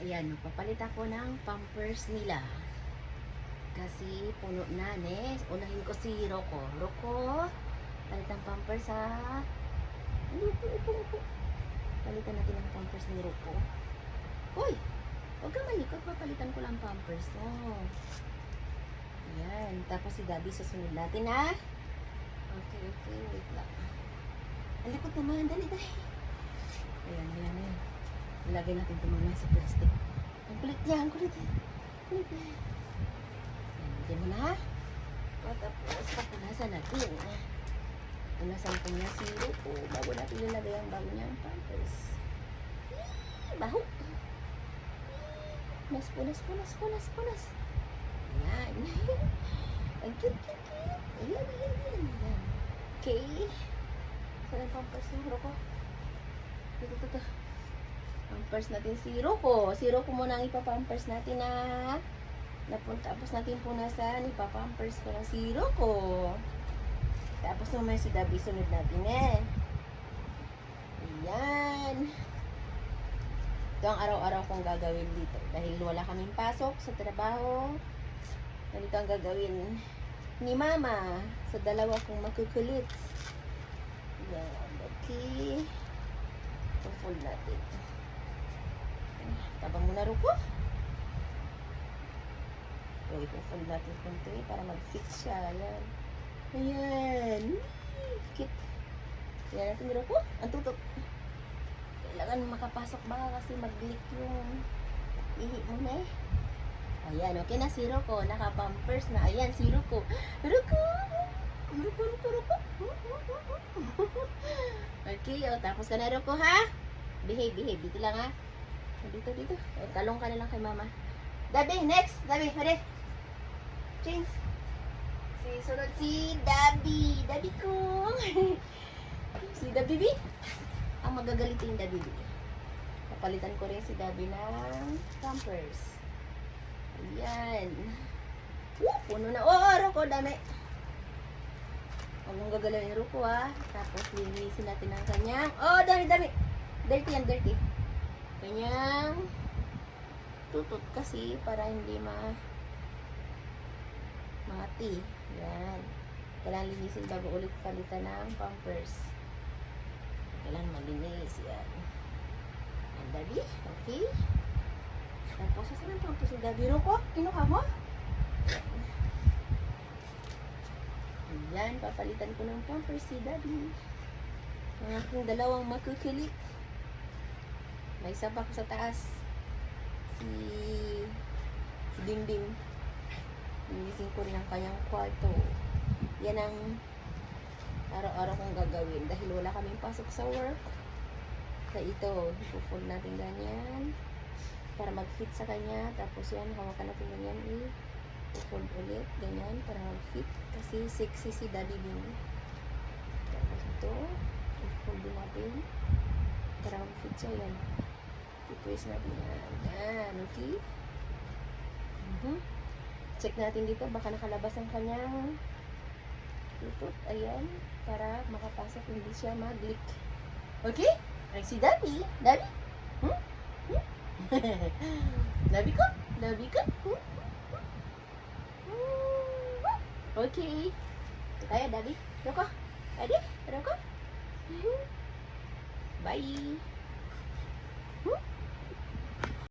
Ayan, magpapalit ako ng pampers nila. Kasi puno na, ne. Unahin ko si Rocco. Rocco, palit ng pampers ha. Ay, upo. Palitan natin ang pampers ni Rocco. Uy! Huwag kang malikot, papalitan ko lang pampers mo. Ayan, tapos si Daddy susunod natin ha. Okay, okay, wait lang. Ang likot naman, dali, dali. Ayan, ayan, ayan. Ilagay natin ito muna sa plastic. Ang kulit ang kulit. Kulit niya. Ayan, lagyan mo na. O, tapos, papunasan natin. Punasan ko na si Rupo bago natin ilagay ang bago niyang pampers. Baho! Punas, punas, punas, punas, punas. Ayan. Ang cute, cute, cute. Ayan, ayan, ayan. ayan. Okay. Saan ang pampers ng Rupo? Ito, ito, ito. Pampers natin si Rocco. Si Rocco muna ang ipapampers natin na napunta. Tapos natin punasan, ipapampers ko na si Rocco. Tapos naman si Dabi sunod natin eh. Ayan. Ito ang araw-araw kong gagawin dito. Dahil wala kaming pasok sa trabaho. Ganito ang gagawin ni Mama sa dalawa kong makukulit. Ayan. Okay. Ito natin. Tabang mo na rupo. So, i-fold natin konti para mag-fix siya. Ayan. Ayan. Kit. Ayan natin rupo. Ang tutok. Kailangan makapasok ba kasi mag-leak yung ihi mo na eh. Ayan, okay na si Rocco. Naka-bumpers na. Ayan, si Rocco. Rocco! Rocco, Rocco, Rocco. okay, o. Tapos ka na, Rocco, ha? Behave, behave. Dito lang, ha? Dito, dito. O, talong ka na lang kay mama. Dabi, next. Dabi, hali. James. Si, sunod si Dabi. Dabi ko. si Dabi, B. Ang magagalitin Dabi, B. Papalitan ko rin si Dabi ng pampers. Ayan. Woo, puno na. Oh, Roko, dami. Huwag mong gagalawin yung Roko, ha. Tapos, linisin natin ang kanyang. Oh, dami, dami. Dirty yan, dirty. Kanyang tutut kasi para hindi ma mati. Yan. Kailangan linisin bago ulit palitan ng pampers. Kailangan malinis. Yan. Ang dabi. Okay. Tapos, saan ang pampers ng dabi? Roko, kinuha mo? Yan. Papalitan ko ng pampers si daddy. Ang aking dalawang makukulit. May isa pa sa taas. Si, si Dingding. Linisin ko rin ang kanyang kwarto. Yan ang araw-araw kong gagawin dahil wala kaming pasok sa work. Kaya ito, ipo-fold natin ganyan para mag-fit sa kanya. Tapos yan, hawakan natin ganyan i-fold ulit, ganyan para mag-fit. Kasi sexy si Daddy din. Tapos ito, i-fold natin para mag-fit siya yan. I-twist natin yan. Okay? Mhm. Check natin dito, baka nakalabas ang kanyang tutut. Ayan, para makapasok hindi siya mag-leak. Okay? Ay, si Daddy. Daddy? Hmm? Hmm? Daddy ko? Daddy ko? Hmm? Hmm? Okay. Kaya, Daddy. Roko? Daddy? Roko? Bye.